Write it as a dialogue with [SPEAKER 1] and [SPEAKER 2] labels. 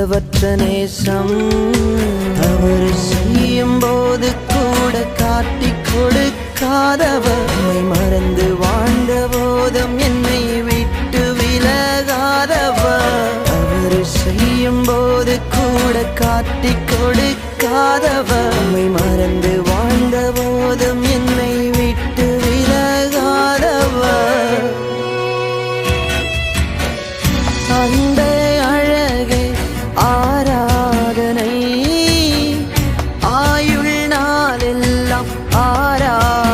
[SPEAKER 1] அளவற்ற நேசம் தவறு செய்யும் போது கூட காட்டி கொடுக்காதவரை. மறந்து வாழ்ந்த போதும் என்னை விட்டு விலகாதவர். தவறு செய்யும் போது கூட காட்டி கொடுக்காதவரை. மறந்து வாழ்ந்த போதும் என்னை விட்டு விலகாதவர். அந்த और, और